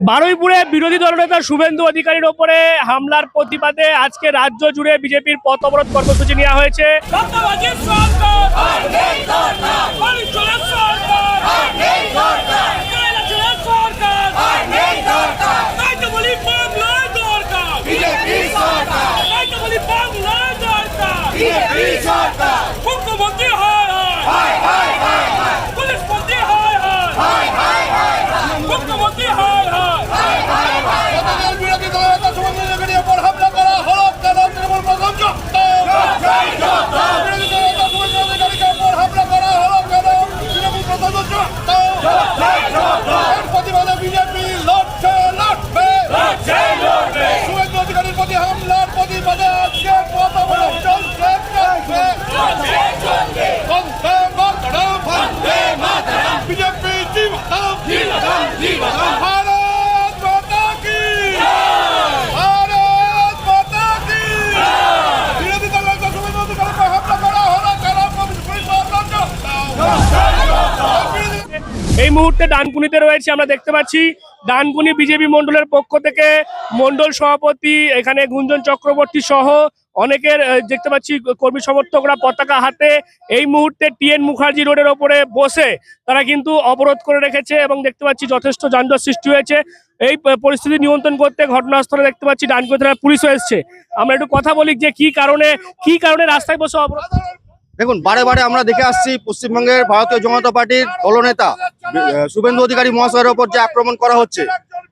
বারুইপুরে বিরোধী দলনেতা শুভেন্দু অধিকারীর ওপরে হামলার প্রতিবাদে আজকে রাজ্য জুড়ে বিজেপির পথ অবরোধ কর্মসূচি নেওয়া হয়েছে সত্যবাদী সরকার পরিচয় সরকার কেরালার সরকার তাই তো বলি বাংলায় দরকার তাই তো বলি বাংলায় দরকার মুখ্যমন্ত্রী হয় হয় পুলিশ মন্ত্রী হয় হয় মুখ্যমন্ত্রী হয় হয় গতকাল বিরোধী দলের নেতা শুভেন্দু অধিকারীর উপর হামলা করা হলো কেন তৃণমূল প্রধান যুক্ত বিরোধী দলের নেতা শুভেন্দু অধিকারীকে উপর হামলা করা হলো কেন তৃণমূল প্রধান যুক্ত এর প্রতিবাদে বিজেপি লড়ছে লড়বে শুভেন্দু অধিকারীর প্রতি হামলার প্রতিবাদে আজকে পথ অবরোধ চলছে চলছে বন্দে মাতরম বিজেপি জীবন ভারত মাতা কি ভারত মাতা কি বিরোধী দলের নেতা শুভেন্দু অধিকারীর উপর হামলা করা হলো কেন পুলিশ প্রধান এই মুহূর্তে ডানকুনিতে রয়েছে, আমরা দেখতে পাচ্ছি ডানকুনি বিজেপি মন্ডলের পক্ষ থেকে মন্ডল সভাপতি, এখানে গুঞ্জন চক্রবর্তী সহ অনেকের দেখতে পাচ্ছি কর্মী সমর্থকরা পতাকা হাতে। এই মুহূর্তে টিএন মুখার্জি রোডের ওপরে বসে তারা কিন্তু অবরোধ করে রেখেছে এবং দেখতে পাচ্ছি যথেষ্ট যানজট সৃষ্টি হয়েছে। এই পরিস্থিতি নিয়ন্ত্রণ করতে ঘটনাস্থলে দেখতে পাচ্ছি ডানকুনি থানার পুলিশও এসছে। আমরা একটু কথা বলি যে কি কারণে কি কারণে রাস্তায় বসে অবরোধ দেখুন, বারে বারে আমরা দেখে আসছি পশ্চিমবঙ্গের ভারতীয় জনতা পার্টির দলনেতা শুভেন্দু অধিকারী মহাশয়ের ওপর যে আক্রমণ করা হচ্ছে।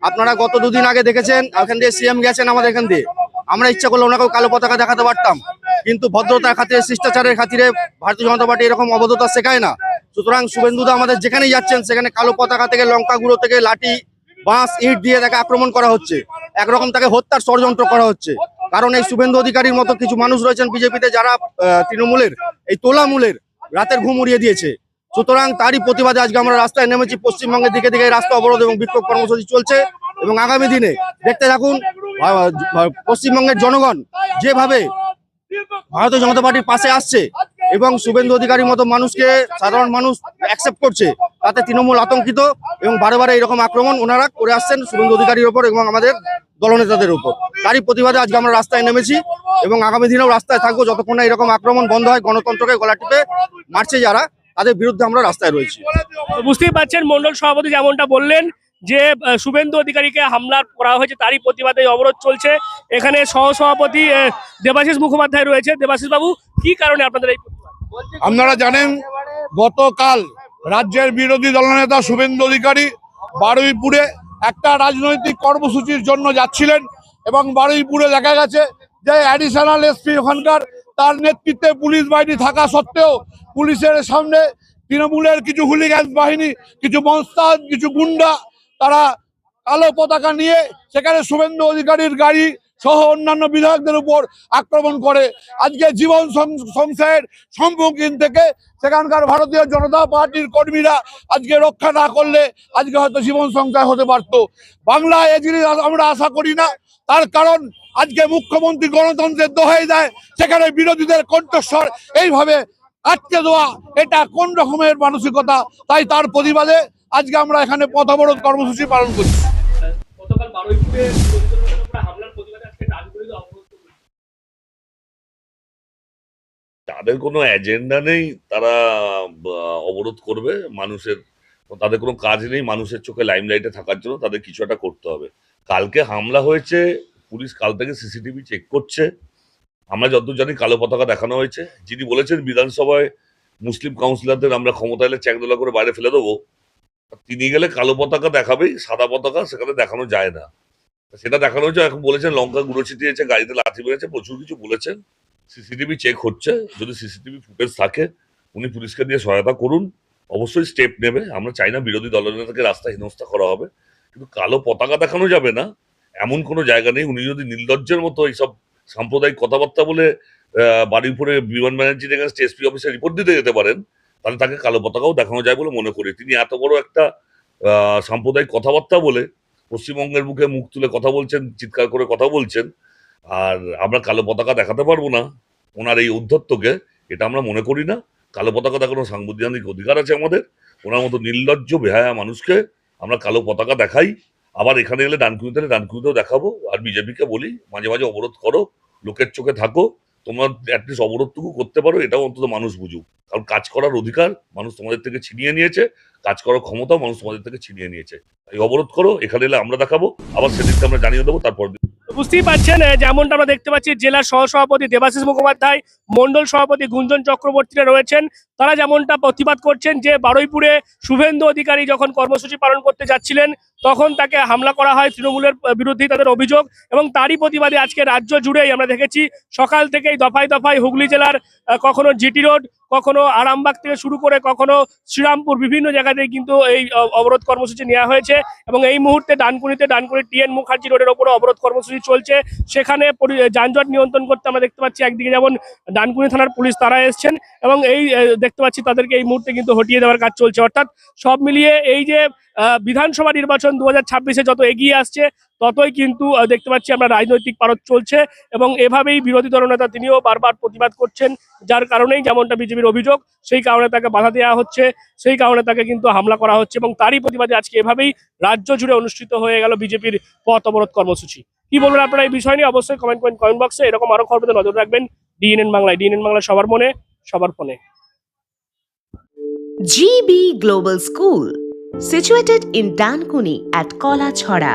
আপনারা গত দুদিন আগে দেখেছেন, এখান দিয়ে সিএম গেছেন আমাদের এখান দিয়ে। আমরা ইচ্ছা করলে ওনাকেও কালো পতাকা দেখাতে পারতাম। কিন্তু ভদ্রতার খাতিরে, শিষ্টাচারের খাতিরে ভারতীয় জনতা পার্টি এরকম অবদ্ধতা শেখায় না। সুতরাং শুভেন্দুদা আমাদের যেখানেই যাচ্ছেন, সেখানে কালো পতাকা থেকে লঙ্কা গুঁড়ো থেকে, লাঠি, বাঁশ, ইট দিয়ে তাকে আক্রমণ করা হচ্ছে। একরকম তাকে হত্যার ষড়যন্ত্র করা হচ্ছে। কারণ এই শুভেন্দু অধিকারীর মতো কিছু মানুষ রয়েছেন বিজেপিতে যারা তৃণমূলের, এই তোলামূলের রাতের ঘুম উড়িয়ে দিয়েছে। সুতরাং তারই প্রতিবাদে আজকে আমরা রাস্তায় নেমেছি, পশ্চিমবঙ্গের দিকে দিকে রাস্তা অবরোধ এবং বিক্ষোভ কর্মসূচি চলছে এবং আগামী দিনে দেখতে থাকুন পশ্চিমবঙ্গের জনগণ যেভাবে ভারতীয় জনতা পার্টির পাশে আসছে এবং শুভেন্দু অধিকারীর মতো মানুষকে সাধারণ মানুষ অ্যাকসেপ্ট করছে, তাতে তৃণমূল আতঙ্কিত এবং বারে বারে এরকম আক্রমণ ওনারা করে আসছেন শুভেন্দু অধিকারীর ওপর এবং আমাদের দলনেতাদের উপর। তারই প্রতিবাদে আজকে আমরা রাস্তায় নেমেছি এবং আগামী দিনেও রাস্তায় থাকব যতক্ষণ না এরকম আক্রমণ বন্ধ হয় গণতন্ত্রকে গলা টিপে মারছে যারা তাদের বিরুদ্ধে আমরা রাস্তায় রয়েছি। বুঝতেই পারছেন মন্ডল সভাপতি যেমনটা বললেন যে শুভেন্দু অধিকারীকে হামলা করা হয়েছে তারই প্রতিবাদে অবরোধ চলছে। এখানে সহ সভাপতি আহ, দেবাশিস মুখোপাধ্যায় রয়েছে। দেবাশিস বাবু কি কারণে আপনাদের এই আপনারা জানেন গতকাল রাজ্যের বিরোধী দলনেতা শুভেন্দু অধিকারী বারুইপুরে একটা রাজনৈতিক কর্মসূচির জন্য যাচ্ছিলেন এবং বারুইপুরে দেখা গেছে যে অ্যাডিশনাল এসপি ওখানকার, তার নেতৃত্বে পুলিশ বাহিনী থাকা সত্ত্বেও পুলিশের সামনে তৃণমূলের কিছু হুলিগ্যান বাহিনী, কিছু মনস্তাদ কিছু গুন্ডা, তারা কালো পতাকা নিয়ে সেখানে শুভেন্দু অধিকারীর গাড়ি সহ অন্যান্য বিধায়কদের উপর আক্রমণ করে। আজকে জীবন সং- সংশয়ের সম্মুখীন থেকে সেখানকার ভারতীয় জনতা পার্টির কর্মীরা আজকে রক্ষা না করলে আজকে হয়তো জীবন সংশয় হতে পারত। বাংলায় এ জিনিস আমরা আশা করি না। তার কারণ আজকে মুখ্যমন্ত্রী গণতন্ত্রের দোহাই দেয়, সেখানে বিরোধীদের কণ্ঠস্বর এইভাবে আটকে দেওয়া, এটা কোন রকমের মানসিকতা? তাই তার প্রতিবাদে আজকে আমরা এখানে পথ অবরোধ কর্মসূচি পালন করছি। তাদের কোনো এজেন্ডা নেই, তারা অবরোধ করবে মানুষের, তাদের কোনো কাজ নেই মানুষের চোখে লাইমলাইটে থাকার জন্য তাদের কিছু একটা করতে হবে। কালকে হামলা হয়েছে, পুলিশ কাল থেকে সিসিটিভি চেক করছে। আমরা যতদূর জানি কালো পতাকা দেখানো হয়েছে। যিনি বলেছেন বিধানসভায় মুসলিম কাউন্সিলরদের আমরা ক্ষমতা এলে চ্যাংদোলা করে বাইরে ফেলে দেবো। তিনি গেলে কালো পতাকা দেখাবেই, সাদা পতাকা সেখানে দেখানো যায় না। সেটা দেখানো হয়েছে, এখন বলেছেন লঙ্কা গুঁড়ো ছিটিয়েছে, গাড়িতে লাথি মেরেছে, প্রচুর কিছু বলেছেন। সিসিটিভি চেক হচ্ছে। যদি সিসিটিভি ফুটেজ থাকে উনি পুলিশকে দিয়ে সহায়তা করুন। অবশ্যই স্টেপ নেবে। আমরা চাই না বিরোধী দলনেতাকে রাস্তায় হেনস্থা করা হবে। কিন্তু কালো পতাকা দেখানো যাবে না। এমন কোনো জায়গা নেই। উনি যদি নির্লজ্জের মতো এইসব সাম্প্রদায়িক কথাবার্তা বলে আহ, বাড়িপুরে বিমান ব্যানার্জির এগেনস্ট এসপি অফিসে রিপোর্ট দিতে যেতে পারেন তাহলে তাকে কালো পতাকাও দেখানো যায় বলে মনে করি। তিনি এত বড় একটা আহ, সাম্প্রদায়িক কথাবার্তা বলে পশ্চিমবঙ্গের মুখে মুখ তুলে কথা বলছেন চিৎকার করে কথা বলছেন আর আমরা কালো পতাকা দেখাতে পারব না। ওনার এই উদ্ধত্তকে, এটা আমরা মনে করি না। কালো পতাকা দেখানোর সাংবিধানিক অধিকার আছে আমাদের। ওনার মতো নির্লজ্জ, বেহায়া মানুষকে আমরা কালো পতাকা দেখাই। আবার এখানে এলে ডানকুনিতে ডানকুনিতেও দেখাবো। আর বিজেপিকে বলি, মাঝে মাঝে অবরোধ করো, লোকের চোখে থাকো। তোমরা অ্যাটলিস্ট অবরোধটুকু করতে পারো, এটাও অন্তত মানুষ বুঝুক। কারণ কাজ করার অধিকার মানুষ তোমাদের থেকে ছিনিয়ে নিয়েছে, কাজ করার ক্ষমতাও মানুষ তোমাদের থেকে ছিনিয়ে নিয়েছে। এই অবরোধ করো, এখানে এলে আমরা দেখাবো, আবার সেদিনকে আমরা জানিয়ে দেবো, তারপর বুঝতেই পারছেন যেমনটা আমরা দেখতে পাচ্ছি জেলার সহসভাপতি দেবাশিস মুখোপাধ্যায় মন্ডল সভাপতি গুঞ্জন চক্রবর্তীরা রয়েছেন। তারা যেমনটা প্রতিবাদ করছেন যে, বারুইপুরে শুভেন্দু অধিকারী যখন কর্মসূচি পালন করতে যাচ্ছিলেন তখন তাকে হামলা করা হয়, তৃণমূলের বিরুদ্ধে তাদের অভিযোগ এবং তারই প্রতিবাদে আজকে রাজ্য জুড়েই আমরা দেখেছি সকাল থেকেই দফায় দফায় হুগলি জেলার কখনো জিটি রোড কখনো আরামবাগ থেকে শুরু করে কখনো শ্রীরামপুর বিভিন্ন জায়গাতে কিন্তু এই অবরোধ কর্মসূচি নেওয়া হয়েছে এবং এই মুহূর্তে ডানকুনিতে ডানকুনি টিএন মুখার্জি রোডের ওপরে অবরোধ কর্মসূচি চলছে। সেখানে যানজট নিয়ন্ত্রণ করতে আমরা দেখতে পাচ্ছি একদিকে যেমন ডানকুনি থানার পুলিশ তারা এসছেন এবং এই দেখতে পাচ্ছি তাদেরকে এই মুহূর্তে কিন্তু হটিয়ে দেওয়ার কাজ চলছে। অর্থাৎ সব মিলিয়ে এই যে বিধানসভা নির্বাচন দু হাজার যত এগিয়ে আসছে ততই কিন্তু দেখতে পাচ্ছি আমরা রাজনৈতিক পারদ চলছে এবং এভাবেই বিরোধী দলনেতা তিনিও বারবার প্রতিবাদ করছেন যার কারণেই যেমনটা বিজেপির অভিযোগ সেই কারণে তাকে বাধা দেওয়া হচ্ছে সেই কারণে তাকে কিন্তু হামলা করা হচ্ছে এবং তারই প্রতিবাদে আজকে এভাবেই রাজ্য জুড়ে অনুষ্ঠিত হয়ে গেল বিজেপির পথ অবরোধ কর্মসূচি। কি বলবেন আপনারা এই বিষয় নিয়ে? অবশ্যই কমেন্ট করেন কমেন্ট বক্সে এরকম আরও খবর নজর রাখবেন ডিএনএন বাংলায়। ডিএনএন বাংলা সবার মনে সবার ফোনে। GB Global School, situated in Dankuni at Kola Chhora.